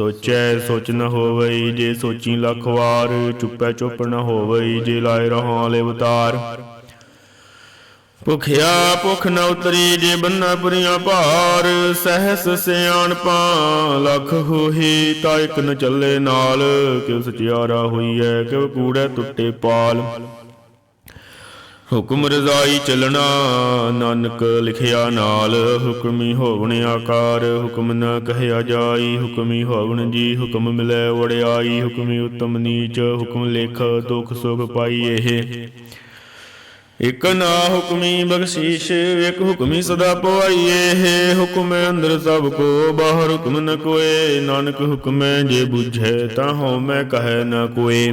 ਸੋਚੈ, ਸੋਚ ਨ ਹੋਵਈ ਜੇ ਸੋਚੀ ਲੱਖ ਵਾਰ, ਚੁੱਪੈ ਚੁੱਪ ਨ ਹੋਵਈ ਜੇ ਲਾਇ ਰਹਾਂ ਲੈ ਭੁਖਿਆ ਭੁਖ ਨ ਉਤਰੀ ਜੇ ਬੰਨਾ ਪੁਰੀਆਂ ਭਾਰ, ਸਹਸ ਸਿਆਣਪਾ ਲਖ ਹੋਹੀ ਤਾਂ ਇਕ ਨ ਚੱਲੇ ਨਾਲ, ਕਿਉ ਸਚਿਆਰਾ ਹੋਈਐ, ਕਿਉ ਕੂੜੈ ਟੁੱਟੇ ਪਾਲ। ਹੁਕਮ ਰਜ਼ਾਈ ਚੱਲਣਾ, ਨਾਨਕ ਲਿਖਿਆ ਨਾਲ, ਹੁਕਮੀ ਹੋਵਣ ਆਕਾਰ, ਹੁਕਮ ਨ ਕਹਿਆ ਜਾਈ, ਹੁਕਮੀ ਹੋਵਣ ਜੀ, ਹੁਕਮ ਮਿਲੈ ਵੜਿਆਈ ਹੁਕਮੀ ਉਤਮ ਨੀਚ, ਹੁਕਮ ਲੇਖ ਦੁਖ ਸੁਖ ਪਾਈ ਇਹ। ਇਕ ਨਾ ਹੁਕਮੀ ਬਖਸ਼ੀਸ਼, ਇਕ ਹੁਕਮੀ ਸਦਾ ਪਵਾਈਏ ਹੈ ਹੁਕਮ ਅੰਦਰ ਸਭ ਕੋ, ਬਾਹਰ ਹੁਕਮ ਨ ਕੋਏ। ਨਾਨਕ ਹੁਕਮੈ ਜੇ ਬੁਝੈ ਤਾਂ ਹਉ ਮੈਂ ਕਹੈ ਨ ਕੋਏ।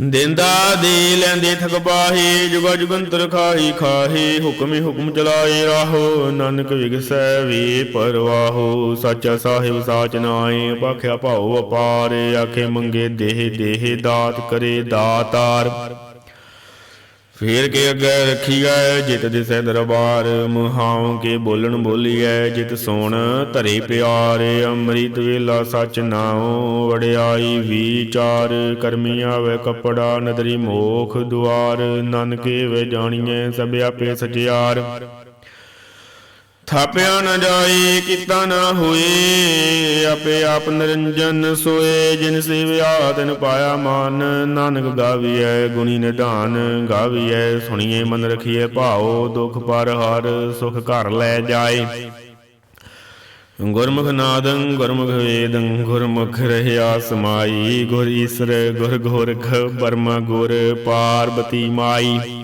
ਦਿੰਦਾ ਦੇ ਲੈਂਦੇ ਥਕ ਬਾਹੇ ਜੁਗਾ ਜੁਗੰਤਰ ਖਾਹੀ ਖਾਹੀ, ਹੁਕਮੇ ਹੁਕਮ ਚਲਾਏ ਰਾਹੋ, ਨਾਨਕ ਵਿਗਸੈ ਵੇ ਪਰਵਾਹੋ, ਸਾਚਾ ਸਾਹਿਬ ਸਾਚ ਨਾਏ ਪਾਖਿਆ ਭਾਉ ਅਪਾਰ, ਆਖੇ ਮੰਗੇ ਦੇਹ ਦੇਹ ਦਾਤ ਕਰੇ ਦਾਤਾਰ। ਫੇਰ ਕੇ ਅੱਗੇ ਰੱਖੀਐ, ਜਿਤ ਦਿਸੈ ਦਰਬਾਰ, ਮੁਹਾਉ ਕੇ ਬੋਲਣ ਬੋਲੀਐ, ਜਿਤ ਸੋਣ ਧਰੇ ਪਿਆਰੇ, ਅੰਮ੍ਰਿਤ ਵੇਲਾ ਸਚ ਨਾਉ ਵੜਿਆਈ ਵਿਚਾਰ, ਕਰਮੀ ਆਵੇ ਕਪੜਾ, ਨਦਰੀ ਮੋਖ ਦੁਆਰ, ਨਾਨਕੇ ਵੇ ਜਾਣੀਐ ਸਭ ਆਪੇ ਸਚਿਆਰ। ਥਾਪਿਆ ਨਾ ਜਾਏ ਕੀਤਾ ਨਾ ਹੋਏ ਆਪੇ ਆਪ ਨਿਰੰਜਨ ਸੋਏ, ਜਿਨ ਸੇਵਿਆ ਤਿਨ ਪਾਇਆ ਮਾਨ। ਨਾਨਕ ਗਾਵੀਐ, ਗੁਣੀ ਨਿਧਾਨ ਗਾਵੀਐ, ਸੁਣੀਏ ਮਨ ਰਖੀਏ ਭਾਉ, ਦੁਖ ਪਰ ਹਰ, ਸੁਖ ਘਰ ਲੈ ਜਾਏ। ਗੁਰਮੁਖ ਨਾਦੰ, ਗੁਰਮੁਖ ਵੇਦੰ, ਗੁਰਮੁਖ ਰਹਿਆ ਸਮਾਈ। ਗੁਰ ਈਸਰ, ਗੁਰ ਗੋਰਖ, ਬਰਮਾ ਗੁਰ, ਪਾਰਬਤੀ ਮਾਈ।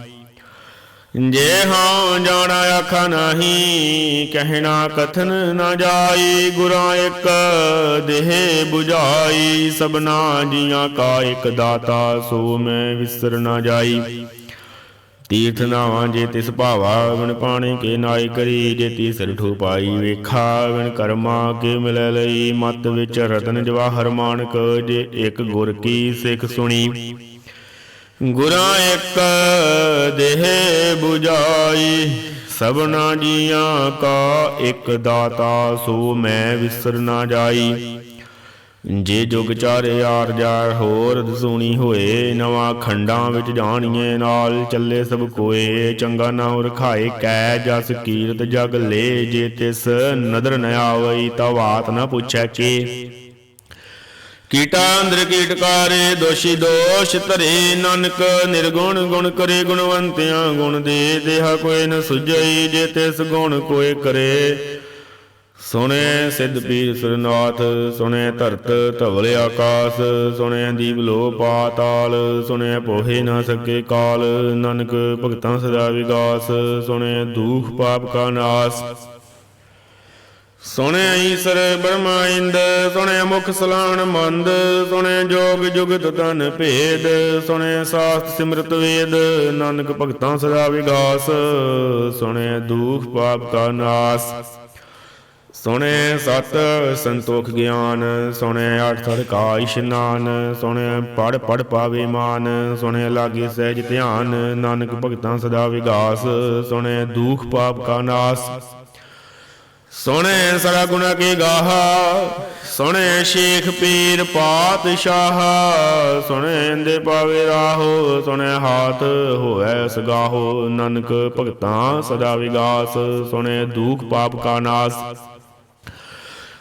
ਜੇ ਹਾਂ ਜਾਣਾ ਆਖਾ ਨਹੀਂ, ਕਹਿਣਾ ਕਥਨ ਨਾ ਜਾਈ, ਗੁਰਾਂ ਇੱਕ ਦੇਹ 부ਝਾਈ ਸਭਨਾ ਜੀਆਂ ਕਾ ਇੱਕ ਦਾਤਾ, ਸੋ ਮੈਂ ਵਿਸਰ ਨਾ ਜਾਈ। ਤੀਰਥ ਨਾਵਾਂ ਜੇ ਤਿਸ ਭਾਵਾ ਵਿਣ ਪਾਣੀ ਕੇ ਨਾਈ ਕਰੀ, ਜੇ ਤੀਸਰ ਠੂ ਪਾਈ ਵੇਖਾ ਵਿਣ ਕਰਮਾ ਕੇ ਮਿਲੈ ਲਈ, ਮਤ ਵਿੱਚ ਰਤਨ ਜਵਾਹਰ ਮਾਨਕ, ਜੇ ਇੱਕ ਗੁਰ ਕੀ ਸਿੱਖ ਸੁਣੀ। ਗੁਰਾਂ ਇੱਕ ਦੇਹ 부ਝਾਈ ਸਭਨਾ ਜੀਆਂ ਕਾ ਇੱਕ ਦਾਤਾ, ਸੋ ਮੈਂ ਵਿਸਰ ਨਾ ਜਾਈ। ਜੇ ਜੁਗ ਚਾਰੇ ਯਾਰ ਜਾਰ ਹੋਰ ਦਸੂਣੀ ਹੋਏ, ਨਵਾਂ ਖੰਡਾਂ ਵਿੱਚ ਜਾਣੀਏ ਨਾਲ, ਚੱਲੇ ਸਭ ਕੋਏ, ਚੰਗਾ ਨਾਮ ਰਖਾਏ ਕੈ ਜਸ ਕੀਰਤ ਜਗ ਲੇ, ਜੇ ਤਿਸ ਨਦਰ ਨ ਆਵਈ, ਤਾ ਬਾਤ ਨ ਪੁੱਛੈ ਕੇ। ਕੀਟਾ ਅੰਦਰ ਕੀਟਕਾਰੇ ਦੋਸ਼ੀ ਦੋਸ਼ ਧਰੇ ਨਾਨਕ, ਨਿਰਗੁਣ ਗੁਣ ਕਰੇ ਗੁਣਵੰਤਿਆਂ, ਗੁਣ ਦੇ ਦੇਹਾ ਕੋਈ ਨ ਸੁਝਈ ਜੇ ਤਿਸ ਗੁਣ ਕੋਏ ਕਰੇ। ਸੁਣੇ ਸਿੱਧ ਪੀਰ ਸੁਰਨਾਥ, ਸੁਣੇ ਧਰਤ ਧਵਲ ਆਕਾਸ, ਸੁਣੇ ਦੀਪ ਲੋ ਪਾਤਾਲ, ਸੁਣੇ ਪੋਹੇ ਨਾ ਸਕੇ ਕਾਲ, ਨਾਨਕ ਭਗਤਾਂ ਸਦਾ ਵਿਗਾਸ, ਸੁਣੇ ਦੁਖ ਪਾਪ ਕਾ ਨਾਸ। ਸੁਣਿਆ ਈਸਰ ਬ੍ਰਹਮਾ ਇੰਦ ਸੁਣੇ ਮੁਖ ਸਲਾਣ ਮੰਦ ਸੁਣੇ ਜੋਗ ਜੁਗਤ ਤਨ ਭੇਦ ਸੁਣੇ ਸਾਸਤ ਸਿਮਰਤ ਵੇਦ, ਨਾਨਕ ਭਗਤਾਂ ਸਦਾ ਵਿਗਾਸ ਸੁਣੇ ਦੁਖ ਪਾਪ ਕਾ ਨਾਸ ਸੁਣੇ ਸਤ ਸੰਤੋਖ ਗਿਆਨ ਸੁਣੇ ਅਠ ਥੜ ਕਾ ਇਸ਼ਨਾਨ ਸੁਣੇ ਪੜ ਪੜ ਪਾਵੇ ਮਾਨ ਸੁਣੇ ਲਾਗੇ ਸਹਿਜ ਧਿਆਨ, ਨਾਨਕ ਭਗਤਾਂ ਸਦਾ ਵਿਗਾਸ ਸੁਣੇ ਦੁਖ ਪਾਪ ਕਾ ਨਾਸ ਸੁਣੇ ਸਰਾ ਗੁਣਾ ਕੀ ਗਾਹਾ, ਸੁਣੇ ਸ਼ੇਖ ਪੀਰ ਪਾਤਸ਼ਾਹ, ਸੁਣੇ ਦੇ ਪਾਵੇ ਰਾਹੋ, ਸੁਣੇ ਹਾਥ ਹੋਐ ਸਗਾਹੋ, ਨਾਨਕ ਭਗਤਾਂ ਸਦਾ ਵਿਗਾਸ, ਸੁਣੇ ਦੁਖ ਪਾਪ ਕਾ ਨਾਸ।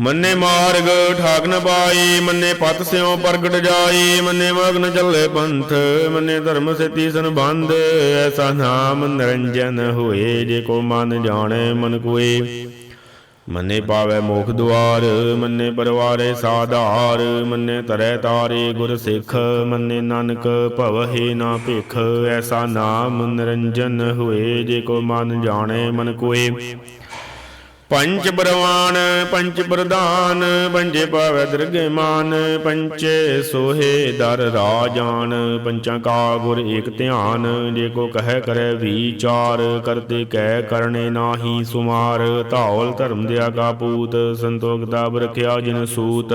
ਮੰਨੇ ਮਾਰਗ ਠਾਕ ਨ ਪਾਏ ਮੰਨੇ ਪਤ ਸਿਉ ਪ੍ਰਗਟ ਜਾਈ, ਮੰਨੇ ਮਗਨ ਚੱਲੇ ਪੰਥ, ਮੰਨੇ ਧਰਮ ਸੇਤੀ ਸੰਬੰਧ, ਐਸਾ ਨਾਮ ਨਿਰੰਜਨ ਹੋਏ, ਜੇ ਕੋ ਮਨ ਜਾਣੇ ਮਨ ਕੋਏ। ਮੰਨੇ ਪਾਵੇ ਮੋਖ ਦੁਆਰ, ਮੰਨੇ ਪਰਵਾਰੇ ਸਾਧਾਰ, ਮੰਨੇ ਤਰੈ ਤਾਰੇ ਗੁਰ ਸਿੱਖ, ਮੰਨੇ ਨਾਨਕ ਭਵਹਿ ਨਾ ਭਿਖ, ਐਸਾ ਨਾਮ ਨਿਰੰਜਨ ਹੋਏ, ਜੇ ਕੋ ਮਨ ਜਾਣੇ ਮਨ ਕੋਏ। ਪੰਚ ਬਰਵਾਨ ਪੰਚ ਪ੍ਰਧਾਨ, ਪੰਜੇ ਪਾਵੈ ਦਰਗੇ ਮਾਨ, ਪੰਚੇ ਸੋਹੇ ਦਰ ਰਾਜਾਨ, ਪੰਚਾਂ ਕਾ ਗੁਰ ਏਕ ਧਿਆਨ, ਜੇ ਕੋ ਕਹੈ ਕਰੈ ਵਿਚਾਰ, ਕਰਤੇ ਕਹਿ ਕਰਨੇ ਨਾਹੀ ਸੁਮਾਰ, ਧੌਲ ਧਰਮ ਦਿਆ ਕਾ ਪੂਤ, ਸੰਤੋਖ ਦਾ ਬਰਖਿਆ ਜਿਨ ਸੂਤ।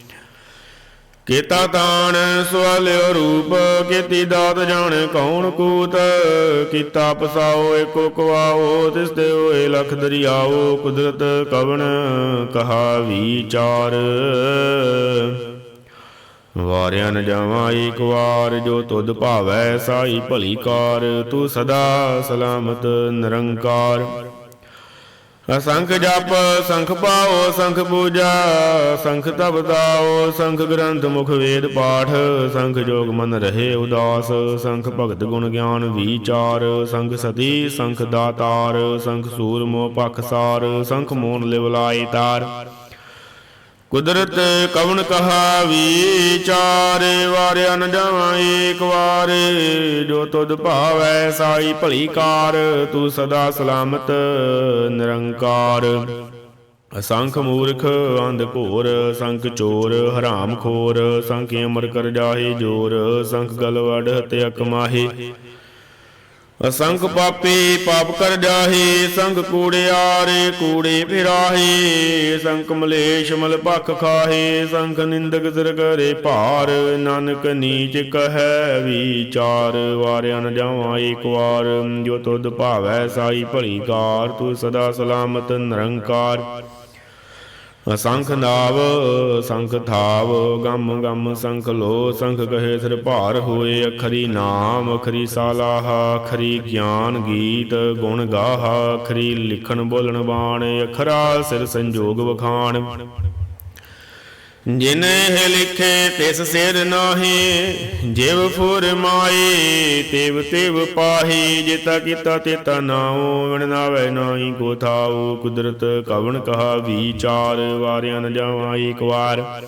ਕੀਤਾ ਤਾਣ, ਸਵਾਲਿਓ ਰੂਪ, ਕੀਤੀ ਦਾਤ ਜਾਣ, ਕੌਣ ਕੂਤ? ਕੀਤਾ ਪਸਾਓ, ਏਕੋ ਕਵਾਓ, ਤਿਸ ਤੇ ਹੋਏ ਲਖ ਦਰਿਆਓ, ਕੁਦਰਤ ਕਵਣ ਕਹਾ ਵਿਚਾਰ ਵਾਰਿਆ ਨ ਜਾਵਾਂ ਏਕ ਵਾਰ, ਜੋ ਤੁਧ ਭਾਵੈ ਸਾਈ ਭਲੀ ਕਾਰ, ਤੂੰ ਸਦਾ ਸਲਾਮਤ ਨਿਰੰਕਾਰ। ਅਸੰਖ ਜਪ, ਸੰਖ ਪਾਓ, ਸੰਖ ਪੂਜਾ, ਸੰਖ ਤਪ ਦਾਓ ਸੰਖ ਗ੍ਰੰਥ ਮੁਖ ਵੇਦ ਪਾਠ, ਸੰਖ ਜੋਗ ਮਨ ਰਹੇ ਉਦਾਸ, ਸੰਖ ਭਗਤ ਗੁਣ ਗਿਆਨ ਵਿਚਾਰ, ਸੰਖ ਸਤੀ, ਸੰਖ ਦਾਤਾਰ, ਸੰਖ ਸੂਰਮੋ ਪਖਸਾਰ ਸੰਖ ਮੋਨ ਲਿਵਲਾਈ ਤਾਰ। ਕੁਦਰਤ ਕਵਣ ਕਹਾ ਵਿਚਾਰ, ਵਾਰਿਆ ਨ ਜਾਵਾਂ ਏਕ ਵਾਰ। ਜੋ ਤੁਧ ਭਾਵੈ ਸਾਈ ਭਲੀ ਕਾਰ, ਤੂੰ ਸਦਾ ਸਲਾਮਤ ਨਿਰੰਕਾਰ। ਅਸੰਖ ਮੂਰਖ ਅੰਧ ਘੋਰ ਸੰਖ ਚੋਰ, ਹਰਾਮ ਖੋਰ, ਸੰਖ ਅਮਰ ਕਰ ਜਾਹੇ ਜੋਰ, ਸੰਖ ਗਲਵੜ ਹਤਿਆ ਕਮਾਹੇ ਅਸੰਖ ਪਾਪੀ ਪਾਪ ਕਰ ਜਾਹੇ, ਸੰਗ ਕੂੜਿਆਰੇ ਕੂੜੇ ਫਿਰਾਹੇ ਸੰਖ ਮਲੇਸ਼ ਮਲ ਭਖ ਖਾਹੇ ਸੰਖ ਨਿੰਦਕ ਸਿਰ ਕਰੇ ਭਾਰ, ਨਾਨਕ ਨੀਚ ਕਹੈ ਵਿਚਾਰ, ਵਾਰਿਆ ਨ ਜਾਵਾਂ ਏਕ ਵਾਰ, ਜੋ ਤੁਧ ਭਾਵੈ ਸਾਈ ਭਲੀ ਕਾਰ, ਤੂੰ ਸਦਾ ਸਲਾਮਤ ਨਿਰੰਕਾਰ। ਅਸੰਖ ਨਾਵ, ਸੰਖ ਥਾਵ, ਗਮ ਗਮ ਸੰਖ ਲੋ ਸੰਖ ਕਹੇ ਸਿਰ ਭਾਰ ਹੋਏ ਅਖਰੀ ਨਾਮ, ਅਖਰੀ ਸਾਲਾਹ, ਅਖਰੀ ਗਿਆਨ ਗੀਤ, ਗੁਣ ਗਾਹ, ਅਖਰੀ ਲਿਖਣ ਬੋਲਣ ਬਾਣ, ਅਖਰਾ ਸਿਰ ਸੰਜੋਗ ਵਖਾਣ। ਜਿਨੇ ਲਿਖੇ ਤਿਸ ਸਿਰ ਨਾਹੀ, ਜਿਵ ਫੁਰਮਾਏ ਤਿਵ ਤਿਵ ਪਾਹੀ, ਜਿਤਾ ਕੀਤਾ ਤੇਤਾ ਨਾਉ ਵਿਣ ਨਾਵੇ ਨਾਹੀ ਕੋ ਥਾਉ, ਕੁਦਰਤ ਕਵਣ ਕਹਾ ਵਿਚਾਰ, ਵਾਰਿਆ ਨ ਜਾਵਾਂ ਏਕ ਵਾਰ।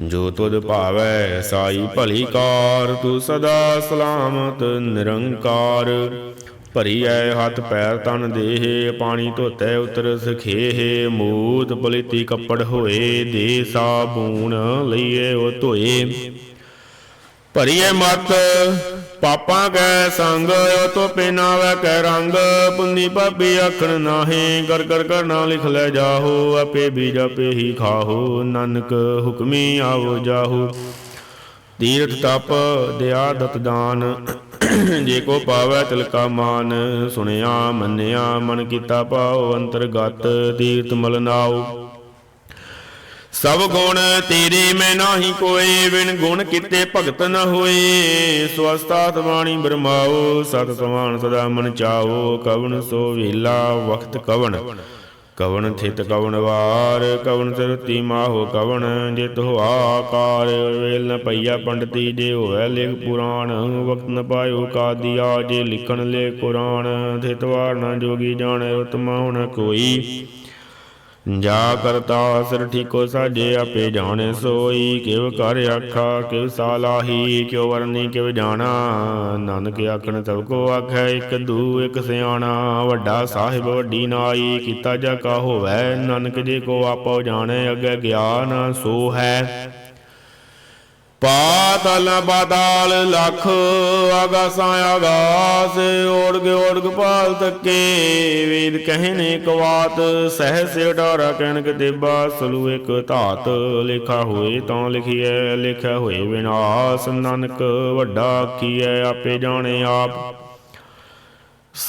ਜੋ ਤੁਧ ਭਾਵੈ ਸਾਈ ਭਲੀ ਕਾਰ, ਤੂੰ ਸਦਾ ਸਲਾਮਤ ਨਿਰੰਕਾਰ। ਭਰੀ ਐ ਹੱਥ ਪੈਰ ਤਨ ਦੇਹੇ, ਪਾਣੀ ਧੋਤੈ ਉਤਰ ਸਖੇਹੇ, ਮੂਤ ਪਲਿਤੀ ਕੱਪੜ ਹੋਏ, ਦੇ ਸਾਬੂਨ ਲਈਏ ਉਹ ਧੋਏ। ਭਰੀਏ ਮਤ, ਪਾਪਾਂ ਕੈ ਸੰਗ, ਉਹ ਤੋ ਪਿਨਾਵੇ ਕੈ ਰੰਗ। ਪੁੰਨੀ ਪਾਪੀ ਆਖਣ ਨਾਹੀ, ਕਰ ਕਰ ਕਰਨਾ ਲਿਖ ਲੈ ਜਾਹੋ, ਆਪੇ ਬੀਜ ਆਪੇ ਹੀ ਖਾਹੋ, ਨਾਨਕ ਹੁਕਮੀ ਆਵੋ ਜਾਹੋ। ਤੀਰਥ ਤਪ ਦਿਆ ਦਤ ਦਾਨ ਜੇ ਕੋ ਪਾਵੈ ਤਿਲਕਾ ਮਾਨ, ਸੁਣਿਆ, ਮੰਨਿਆ, ਮਨ ਕੀਤਾ ਪਾਉ ਅੰਤਰਗਤ ਤੀਰਥ ਮਲ ਨਾਉ। ਸਭ ਗੁਣ ਤੇਰੇ ਮੈਂ ਨਾਹੀ ਕੋਏ, ਬਿਨ ਗੁਣ ਕੀਤੇ ਭਗਤ ਨ ਹੋਏ। ਸਵਸਤਾਤ ਬਾਣੀ ਬਰਮਾਓ ਸਤ ਸਮਾਨ ਸਦਾ ਮਨ ਚਾਓ ਕਵਣ ਸੋ ਵੇਲਾ, ਵਖਤ ਕਵਣ। ਕਵਣ ਥਿਤ ਕਵਣ ਵਾਰ, ਕਵਣ ਸਰਤੀ ਮਾਹੋ ਕਵਣ, ਜਿਤ ਹੋਆ ਆਕਾਰ ਵੇਲ ਨ ਪਈਆ ਪੰਡਤੀ ਜੇ ਹੋਵੇ ਲੇਖ ਪੁਰਾਣ, ਵਕਤ ਨ ਪਾਇਓ ਕਾਦੀਆ ਜੇ ਲਿਖਣ ਲੇ ਕੁਰਾਨ। ਥਿਤ ਵਾਰ ਨ ਜੋਗੀ ਜਾਣੈ, ਉਤਮਾ ਹੁਣ ਕੋਈ ਜਾ ਕਰਤਾ ਸਿਰ ਠੀਕੋ ਸਾਜੇ ਆਪੇ ਜਾਣੇ, ਸੋਈ ਕਿਵ ਕਰ ਆਖਾ, ਕਿਵ ਸਾਲਾਹੀ, ਕਿਉ ਵਰਨੀ ਕਿਵ ਜਾਣਾ। ਨਾਨਕ ਆਖਣ, ਸਭ ਕੋ ਆਖੈ, ਇਕ ਦੂ, ਇਕ ਸਿਆਣਾ। ਵੱਡਾ ਸਾਹਿਬ, ਵੱਡੀ ਨਾਈ, ਕੀਤਾ ਜਾ ਕਾ ਹੋਵੈ। ਨਾਨਕ ਜੇ ਕੋ ਆਪੋ ਜਾਣੈ, ਅੱਗੇ ਗਿਆਨ ਸੋ ਹੈ। ਪਾਤਲ ਪਾਤਾਲ ਲਖ ਆਗਾਸਾਂ ਆਗਾਸ ਓੜਗ ਓੜਗ ਪਾਲ ਤੱਕੇ ਵੇਦ ਕਹਿਨੇ ਕਵਾਤ ਸਹਸ ਡਾਰਾ ਕਹਿਣਕ ਦੇਬਾ, ਸਲੂ ਇਕ ਧਾਤ, ਲਿਖਾ ਹੋਏ ਤਾਂ ਲਿਖੀਐ ਲਿਖਿਆ ਹੋਏ ਵਿਨਾਸ਼, ਨਾਨਕ ਵੱਡਾ ਕੀਐ ਆਪੇ ਜਾਣੇ ਆਪ।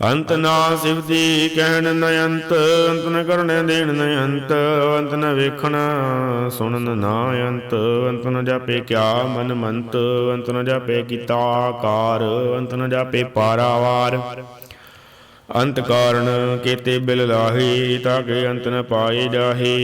ਅੰਤ ਨਾ ਸਿਵਤੀ ਕਹਿਣ ਨ ਅੰਤ ਅੰਤ ਨ ਕਰਨੇ ਦੇਣ ਨ ਅੰਤ ਅੰਤ ਨ ਵੇਖਣ ਸੁਣਨ ਨਾ ਅੰਤ ਅੰਤ ਨ ਜਾਪੇ ਕਿਆ ਮਨ ਮੰਤ ਅੰਤ ਨ ਜਾਪੇ ਕੀਤਾ ਆਕਾਰ ਅੰਤ ਨ ਜਾਪੇ ਪਾਰਾਵਾਰ। ਅੰਤ ਕਾਰਨ ਕੇਤੇ ਬਿਲ ਲਾਹੀ ਤਾਕੇ ਅੰਤ ਨ ਪਾਏ ਜਾਹੇ।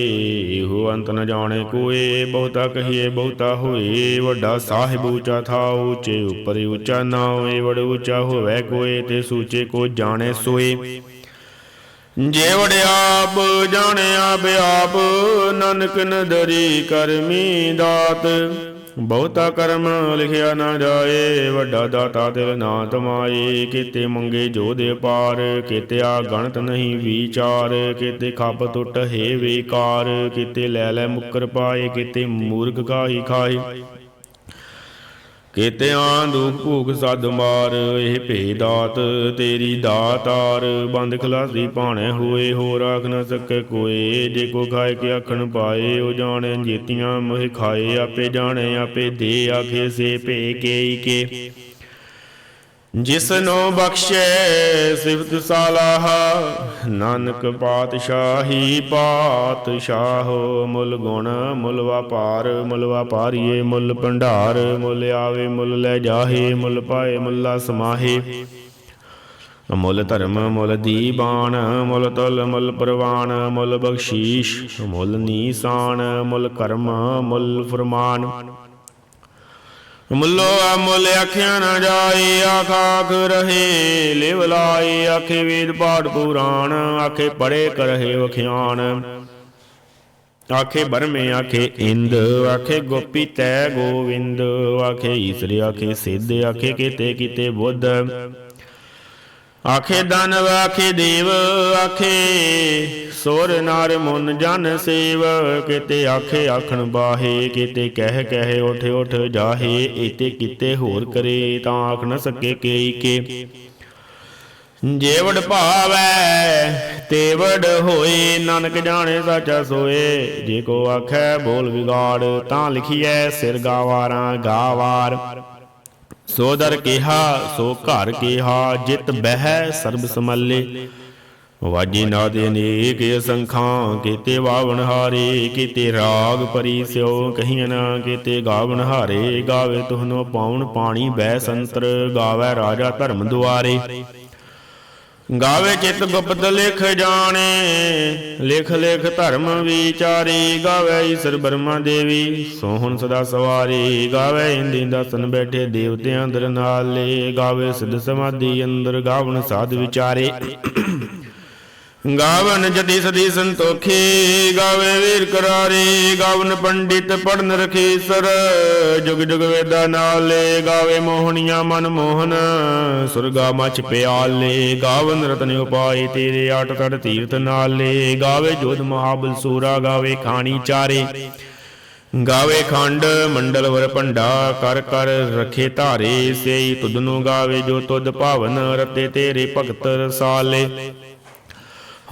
ਇਹੋ ਅੰਤ ਨ ਜਾਣੇ ਕੋਏ, ਬਹੁਤਾ ਕਹੀਏ ਬਹੁਤਾ ਹੋਏ। ਵੱਡਾ ਸਾਹਿਬ ਉੱਚਾ ਥਾ ਉੱਚੇ ਉੱਪਰ ਉੱਚਾ ਨਾ ਵੜ ਉੱਚਾ ਹੋਵੇ ਕੋਏ ਤੇ ਸੂਚੇ ਕੋ ਜਾਣੇ ਸੋਏ। ਜੇ ਵੜਿਆਪ ਜਾਣਿਆ ਬਿਆਪ ਨਾਨਕ ਨਦਰੀ ਕਰਮੀ ਦਾਤ। ਬਹੁਤਾ ਕਰਮ ਲਿਖਿਆ ਨਾ ਜਾਏ, ਵੱਡਾ ਦਾਤਾ ਦਿਲ ਨਾ ਤਮਾਏ ਕਿਤੇ ਮੰਗੇ ਜੋ ਦੇ ਪਾਰ ਕਿਤੇ ਆ ਗਣਤ ਨਹੀਂ ਵਿਚਾਰ। ਕਿਤੇ ਖੱਪ ਟੁੱਟ ਹੈ ਵੇਕਾਰ, ਕਿਤੇ ਲੈ ਲੈ ਮੁੱਕਰ ਪਾਏ, ਕਿਤੇ ਮੂਰਖ ਕਾਹੀ ਖਾਏ। ਕੀਤੇ ਦੁਖ ਭੂਖ ਸਦ ਮਾਰ, ਇਹ ਭੇ ਦਾਤ ਤੇਰੀ ਦਾਤਾਰ। ਬੰਦ ਖਲਾਸੀ ਭਾਣੇ ਹੋਏ ਹੋ ਰਾਖ ਨ ਸਕੇ ਕੋਏ। ਜੇ ਕੋ ਖਾਏ ਕੇ ਆਖਣ ਪਾਏ, ਉਹ ਜਾਣੇ ਜੀਤੀਆਂ ਮੋਹਿ ਖਾਏ। ਆਪੇ ਜਾਣੇ, ਆਪੇ ਦੇ ਆਖੇ ਸੇ ਭੇ ਕੇ ਕੇ। ਜਿਸਨੋ ਬਖਸ਼ੇ ਸਿਫਤ ਸਾਲਾਹ, ਨਾਨਕ ਪਾਤਸ਼ਾਹੀ ਪਾਤਸ਼ਾਹ, ਮੁੱਲ ਗੁਣ, ਮੁੱਲ ਵਪਾਰ, ਮੁੱਲ ਵਪਾਰੀਏ, ਮੁੱਲ ਭੰਡਾਰ, ਮੁੱਲ ਆਵੇ, ਮੁੱਲ ਲੈ ਜਾਹੇ, ਮੁੱਲ ਪਾਏ, ਮੁੱਲਾ ਸਮਾਹੇ। ਮੁੱਲ ਧਰਮ, ਮੁੱਲ ਦੀਬਾਨ, ਮੁੱਲ ਤਲ, ਮੁੱਲ ਪ੍ਰਵਾਨ, ਮੁੱਲ ਬਖਸ਼ੀਸ਼, ਮੁੱਲ ਨੀਸਾਨ, ਮੁੱਲ ਕਰਮ, ਮੁੱਲ ਫਰਮਾਨ। ਮੁੱਲੋ ਅਮੁੱਲ ਆਖਿਆ ਨਾ ਜਾਏ, ਆਖਾਖ ਰਹੇ, ਲਿਵ ਲਾਏ, ਆਖੇ ਵੇਦ ਪਾਠ ਪੁਰਾਣ, ਆਖੇ ਪੜੇ ਕਰਹਿ ਵਖਿਆਨ ਆਖੇ ਬਰਮੇ, ਆਖੇ ਇੰਦ, ਆਖੇ ਗੋਪੀ ਤੈ ਗੋਵਿੰਦ, ਆਖੇ ਈਸਰ, ਆਖੇ ਸਿੱਧ, ਆਖੇ ਕੀਤੇ ਕੀਤੇ ਬੁੱਧ। ਆਖੇ ਦਾਨਵ ਆਖੇ ਦੇਵ, ਆਖੇ ਸੋਰ ਨਾਰ ਮੁਨ ਜਨ ਸੇਵ, ਕਿਤੇ ਆਖੇ ਆਖਣ ਬਾਹੇ, ਕਿਤੇ ਕਹਿ ਕਹਿ ਉਠ ਉਠ ਜਾਹੇ ਇਤੇ ਕਿਤੇ ਹੋਰ ਕਰੇ ਤਾਂ ਆਖ ਨ ਸਕੇ ਕੇਈ ਕੇ। ਜੇਵੜ ਭਾਵੈ, ਤੇਵੜ ਹੋਏ, ਨਾਨਕ ਜਾਣੇ ਸਾਚਾ ਸੋਏ, ਜੇ ਕੋ ਆਖੈ ਬੋਲ ਵਿਗਾੜ, ਤਾਂ ਲਿਖੀਐ ਸਿਰ ਗਾਵਾਰਾਂ ਗਾਵਾਰ। ਸੋ ਦਰ ਕਿਹਾ, ਸੋ ਘਰ ਕਿਹਾ, ਜਿਤ ਬਹਿ ਸਰਬ ਸਮੱਲੇ। ਵਾਜੀ ਨਾਦੇ ਅਨੇਕ ਅਸੰਖਾਂ, ਕੀਤੇ ਵਾਵਣ ਹਾਰੇ, ਕੀਤੇ ਰਾਗ ਪਰੀ ਸਿਓ, ਕਹੀਆਂ ਨਾ ਕੀਤੇ ਗਾਵਣ ਹਾਰੇ। ਗਾਵੇ ਤੁਹਨੋ ਪਾਉਣ ਪਾਣੀ ਬੈ ਸੰਤਰ, ਗਾਵੇ ਰਾਜਾ ਧਰਮ ਦੁਆਰੇ। ਗਾਵੇ ਚਿਤ ਗੁਪਤ ਲਿਖ ਜਾਣੇ, ਲਿਖ ਲਿਖ ਧਰਮ ਵਿਚਾਰੀ, ਗਾਵੇ ਈਸ਼ਰ ਬਰਮਾ ਦੇਵੀ, ਸੋਹਣ ਸਦਾ ਸਵਾਰੀ, ਗਾਵੇ ਇੰਦੀ ਦਸਨ ਬੈਠੇ ਦੇਵਤਿਆਂ ਅੰਦਰ ਨਾਲੇ, ਗਾਵੇ ਸਿਧ ਸਮਾਧੀ ਅੰਦਰ ਗਾਵਣ ਸਾਧ ਵਿਚਾਰੇ। ਗਾਵਨ ਜਤੀ ਸਦੀ ਸੰਤੋਖੀ, ਗਾਵੇ ਵੀਰ ਕਰਾਰੀ, ਗਾਵਨ ਪੰਡਿਤ ਪੜਨ ਰਖੀ ਜੁਗ ਜੁਗ ਵੇਦਾ ਨਾਲੇ ਗਾਵੇ ਮੋਹਣੀਆਂ ਮਨ ਮੋਹਨ। ਸੁਰਗਾ ਮਚ ਪਿਆਲੇ, ਗਾਵਨ ਰਤਨ ਉਪਾਏ ਤੇਰੇ ਆਟ ਤੜ ਤੀਰਥ ਨਾਲੇ। ਗਾਵੇ ਜੋਧ ਮਹਾਬਲ ਸੂਰਾ, ਗਾਵੇ ਖਾਣੀ ਚਾਰੇ। ਗਾਵੇ ਖੰਡ ਮੰਡਲ ਵਰ ਭੰਡਾ, ਕਰ ਕਰ ਰਖੇ ਧਾਰੇ। ਸੇਈ ਨੂੰ ਗਾਵੇ ਜੋ ਤੁਧ ਭਾਵਨ, ਰਤੇ ਤੇਰੇ ਭਗਤ ਰਸਾਲੇ।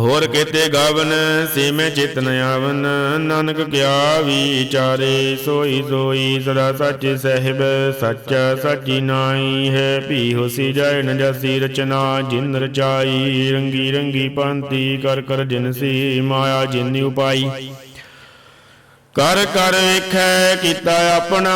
ਹੋਰ ਕੀਤੇ ਗਾਵਨ, ਸੀਮੇ ਚਿਤਨ ਆਵਨ। ਨਾਨਕ ਕਿਆ ਵਿਚਾਰੇ, ਸੋਈ ਸੋਈ ਸਦਾ ਸੱਚ ਸਹਿਬ, ਸੱਚ ਸੱਚੀ ਨਾਈ ਹੈ। ਭੀ ਹੋਸੀ ਜੈ ਨ ਜਾਸੀ ਰਚਨਾ, ਜਿਨ ਰਚਾਈ, ਰੰਗੀ ਰੰਗੀ ਪੰਤੀ ਕਰ ਕਰ ਜਿਨ ਸੀ ਮਾਇਆ, ਜਿਨ ਉਪਾਈ। ਕਰ ਕਰ ਵੇਖੈ ਕੀਤਾ ਆਪਣਾ,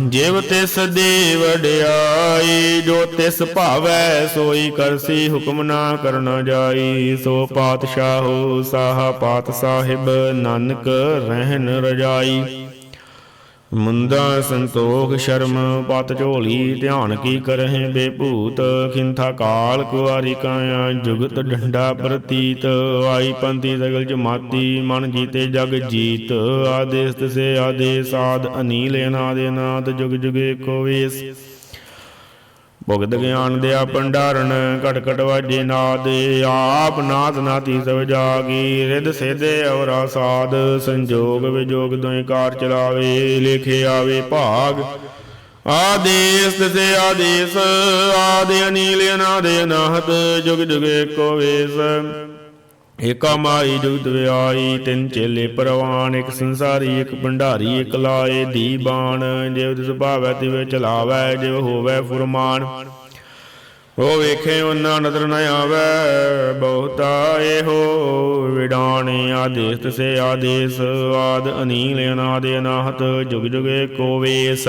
ਜਿਵ ਤਿਸ ਦੇ ਵਡਿਆਈ ਜੋ ਤਿਸ ਭਾਵੈ ਸੋਈ ਕਰਸੀ ਹੁਕਮ ਨਾ ਕਰਨਾ ਜਾਈ। ਸੋ ਪਾਤਸ਼ਾਹੋ, ਸਾਹਾ ਪਾਤ ਸਾਹਿਬ, ਨਾਨਕ ਰਹਿਣ ਰਜਾਈ। ਮੁੰਦਾ ਸੰਤੋਖ ਸ਼ਰਮ, ਪਤ ਝੋਲੀ, ਧਿਆਨ ਕੀ ਕਰਹਿ ਬੇਭੂਤ? ਖਿੰਥਾ ਕਾਲ ਕੁਆਰੀ ਕਾਇਆ, ਜੁਗਤ ਡੰਡਾ ਪ੍ਰਤੀਤ। ਆਈ ਪੰਥੀ ਸਗਲ ਜਮਾਤੀ, ਮਨ ਜੀਤੇ ਜਗ ਜੀਤ। ਆਦੇਸ ਤਸੇ ਆਦੇਸ ਆਦ ਅਨੀਲ ਅਨਾਦ ਅਨਾਦ ਜੁਗ ਜੁਗੇ ਕੋ ਵੇਸ। ਭੁਗਤ ਗਿਆਨ ਦਿਆ ਭੰਡਾਰਨ ਘਟ ਘਟ ਵਾਜੇ ਨਾਦ ਆਪ ਨਾਦ ਨਾਤੀ ਸਭ ਜਾਗੀ ਰਿਦ ਸੇਦੇ ਔਰਾ ਸਾਧ। ਸੰਜੋਗ ਵਿਜੋਗ ਦੋਇ ਕਾਰ ਚਲਾਵੇ, ਲਿਖੇ ਆਵੇ ਭਾਗ। ਆਦੇਸ ਤੇ ਆਦੇਸ, ਆਦੇ ਅਨੀਲ ਅਨਾਦ ਅਨਾਹਤ, ਜੁਗ ਜੁਗੇ ਕੋ ਵੇਸ। ਏਕਾ ਮਾਈ ਜੁਗਤ ਵਿਆਈ, ਤਿੰਨ ਚੇਲੇ ਪਰਵਾਨ, ਇੱਕ ਸੰਸਾਰੀ, ਇੱਕ ਭੰਡਾਰੀ, ਇੱਕ ਲਾਏ ਦੀ ਬਾਣ। ਜਿਵ ਤਿਸ ਭਾਵੈ, ਤਿਵੇਂ ਚਲਾਵੈ ਜਿਵ ਹੋਵੈ ਫੁਰਮਾਨ। ਉਹ ਵੇਖੇ ਉਹਨਾਂ ਨਦਰ ਨ ਆਵੈ, ਬਹੁਤਾ ਇਹੋ ਵਿਡਾਣੇ। ਆਦੇਸ ਤਸੇ ਆਦੇਸ, ਆਦ ਅਨੀਲ, ਅਨਾਦ ਅਨਾਹਤ, ਜੁਗ ਜੁਗੇ ਕੋ ਵੇਸ।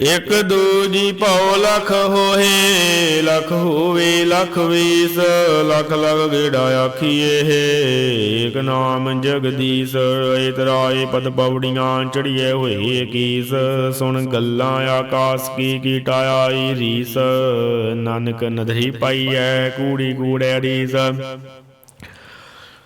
ਇਕ ਦੂਜੀ ਭਉ ਲਖ ਹੋਏ, ਲਖ ਹੋਵੇ, ਲਖ ਵੀਸ, ਲਖ ਲਗ ਗੇੜਾ ਆਖੀਏ, ਏਕ ਨਾਮ ਜਗਦੀਸ਼ ਇਤਰਾਏ ਪਦ ਪਵੜੀਆਂ ਚੜੀਏ ਹੋਏ ਕੀਸ, ਸੁਣ ਗੱਲਾਂ ਆਕਾਸ ਕੀ ਕੀਟਾ ਆਈ ਰੀਸ, ਨਾਨਕ ਨਦਰੀ ਪਾਈਐ, ਕੂੜੀ ਕੂੜੈ ਰੀਸ।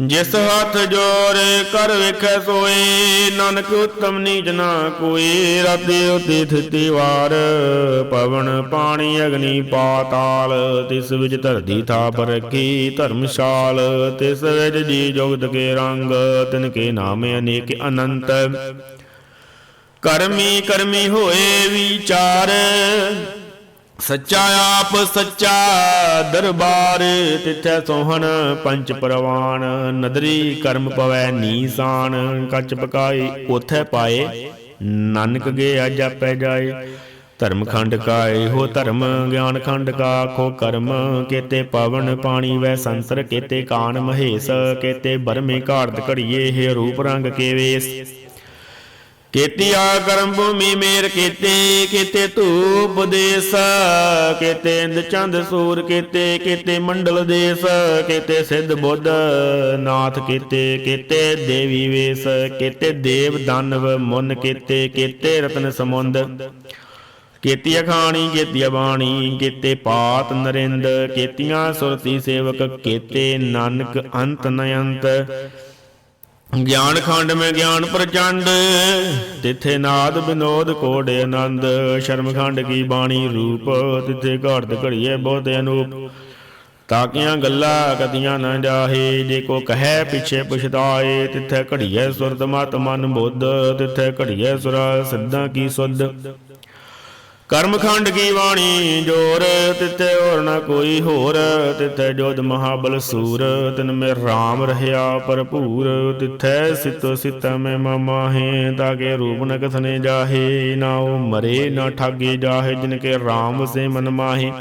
ਜਿਸ ਹੱਥ ਜੋਰ ਕਰ ਵੇਖੈ ਸੋਏ ਨਾਨਕ ਉਤਮ ਨੀਚ ਨਾ ਕੋਈ। ਰਾਤੇ ਉਤੇ ਥਿਤੀ ਪਵਨ ਪਾਣੀ ਅਗਨੀ ਪਾਤਾਲ ਤਿਸ ਵਿੱਚ ਧਰਤੀ ਥਾਪ ਰੱਖੀ ਧਰਮਸ਼ਾਲ, ਤਿਸ ਵਿੱਚ ਜੀ ਜੁਗਤ ਕੇ ਰੰਗ, ਤਿਨ ਕੇ ਨਾਮ ਅਨੇਕ ਅਨੰਤ। ਕਰਮੀ ਕਰਮੀ ਹੋਏ ਵਿਚਾਰ ਸੱਚਾ ਆਪ, ਸੱਚਾ ਦਰਬਾਰ, ਤਿਥੈ ਸੋਹਣ ਪੰਚ ਪ੍ਰਵਾਨ, ਨਦਰੀ ਕਰਮ ਪਵੈ ਨੀਸਾਨ, ਕੱਚ ਪਕਾਈ ਉਥੈ ਪਾਏ, ਨਾਨਕ ਗੇ ਅਜ ਆਪੈ ਜਾਏ। ਧਰਮ ਖੰਡ ਕਾ ਇਹੋ ਧਰਮ, ਗਿਆਨ ਖੰਡ ਕਾ ਆਖੋ ਕਰਮ, ਕੇਤੇ ਪਵਨ ਪਾਣੀ ਵੈ ਸੰਸਰ ਕੇਤੇ ਕਾਨ ਮਹੇਸ਼, ਕੇਤੇ ਬਰਮੇ ਘਾੜਤ ਘੜੀਏ, ਹੇ ਰੂਪ ਰੰਗ ਕੇਵੇਸ ਕੀਤੀ ਆ ਕਰਮ ਭੂਮੀ ਮੇਰ ਕੀਤੇ ਕੀਤੇ ਧੂਪ ਦੇਸ, ਕੀਤੇ ਇੰਦ ਚੰਦ ਸੂਰ ਕੀਤੇ ਕੀਤੇ ਮੰਡਲ ਦੇਸ, ਕੀਤੇ ਸਿੱਧ ਬੁੱਧ ਨਾਥ ਕੀਤੇ ਕੀਤੇ ਦੇਵੀ ਵੇਸ, ਕੀਤੇ ਦੇਵ ਦਾਨਵ ਮੁਨ ਕੀਤੇ ਕੀਤੇ ਰਤਨ ਸਮੁੰਦ, ਕੀਤੀ ਅਖਾਣੀ, ਕੀਤੀ ਬਾਣੀ ਕੀਤੇ ਪਾਤ ਨਰਿੰਦ, ਕੀਤੀਆਂ ਸੁਰਤੀ ਸੇਵਕ, ਕੀਤੇ ਨਾਨਕ ਅੰਤ ਨਯੰਤ ਗਿਆਨ ਖੰਡ ਮੈਂ ਗਿਆਨ ਪ੍ਰਚੰਡ, ਤਿਥੇ ਨਾਦ ਬਿਨੋਦ ਕੋੜ ਆਨੰਦ। ਸ਼ਰਮ ਖੰਡ ਕੀ ਬਾਣੀ ਰੂਪ, ਤਿਥੇ ਘਾੜਤ ਘੜੀਏ ਬਹੁਤ ਅਨੂਪ। ਤਾਕੀਆਂ ਗੱਲਾਂ ਕਦੀਆਂ ਨਾ ਜਾਹੇ, ਜੇ ਕੋ ਕਹੈ ਪਿਛੇ ਪੁਛਤਾਏ, ਤਿੱਥੇ ਘੜੀਏ ਸੁਰਤ ਮਤ ਮਨ ਬੁੱਧ, ਤਿੱਥੇ ਘੜੀਏ ਸੁਰਾ ਸਿੱਧਾਂ ਕੀ ਸੁਧ। ਕਰਮਖੰਡ ਕੀ ਬਾਣੀ ਜੋਰ, ਤਿੱਥੇ ਹੋਰ ਨਾ ਕੋਈ ਹੋਰ, ਤਿੱਥੇ ਜੋਦ ਮਹਾਬਲ ਸੂਰ, ਤਿਨ ਮੇ RAM ਰਹਿਆ ਭਰਪੂਰ, ਤਿੱਥੈ ਸਿਤੋ ਸਿਤਾ ਮੈਂ ਮਮਾਹੇ ਤਾਕੇ ਰੂਪ ਨ ਕਥਨੇ ਜਾਹੇ, ਨਾ ਉਹ ਮਰੇ, ਨਾ ਠਾਗੇ ਜਾਹੇ, ਜਿਨ ਕੇ RAM ਸੇ ਮਨ ਮਾਹੇ।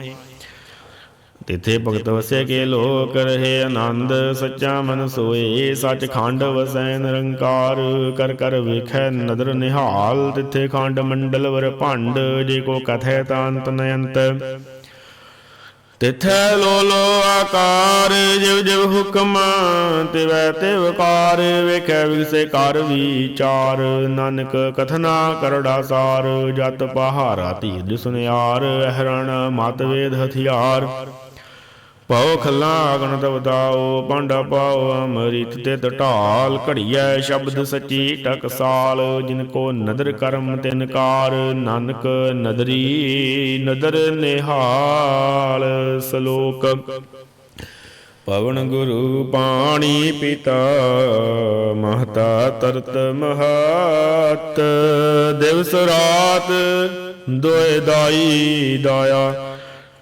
ਤਿਥੇ ਭਗਤ ਵਸੇ ਕੇ ਲੋਕ ਰਹੇ ਆਨੰਦ, ਸੱਚਾ ਮਨ ਸੋਏ ਸੱਚ ਖੰਡ ਵਸੈ ਨਿਰੰਕਾਰ ਕਰ ਕਰ ਵੇਖੈ ਨਦਰ ਨਿਹਾਲ, ਤਿਥੇ ਖੰਡ ਮੰਡਲ ਵਰ ਭੰਡ, ਜੇ ਕੋ ਕਥੈ ਤਾਂਤ ਨਯੰਤ। ਤਿਥੈ ਲੋ ਲੋ ਆਕਾਰ, ਜਿਵ ਜਿਵ ਹੁਕਮ, ਤਿਵੈ ਤਿਵ ਕਾਰ, ਵੇਖੈ ਵਿਗਸੇ ਕਰ ਵਿਚਾਰ, ਨਾਨਕ ਕਥਨਾ ਕਰੜਾ ਸਾਰ, ਜਤ ਪਹਾਰਾ ਧੀਰ ਸੁਨਿਆਰ, ਅਹਰਣ ਮਤ ਵੇਦ ਹਥਿਆਰ। ਪਉ ਖੱਲਾ ਅਗਨ ਤਵਦਾਓ ਪਾਂਡਾ ਪਾਓ, ਅਮ੍ਰਿਤ ਤੇ ਢਾਲ ਘੜੀਐ ਸ਼ਬਦ ਸਚੀ ਟਕਸਾਲ, ਜਿਨ ਕੋ ਨਦਰ ਕਰਮ ਤਿਨਕਾਰ ਨਾਨਕ ਨਦਰੀ ਨਦਰ ਨਿਹਾਲ, ਸ਼ਲੋਕ। ਪਵਨ ਗੁਰੂ ਪਾਣੀ ਪਿਤਾ, ਮਹਤਾ ਤਰਤ ਮਹਤ, ਦਿਵਸ ਰਾਤ ਦੋਇ ਦਾਈ ਦਾਇਆ।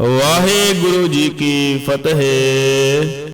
ਵਾਹਿਗੁਰੂ ਜੀ ਕੀ ਫਤਿਹ।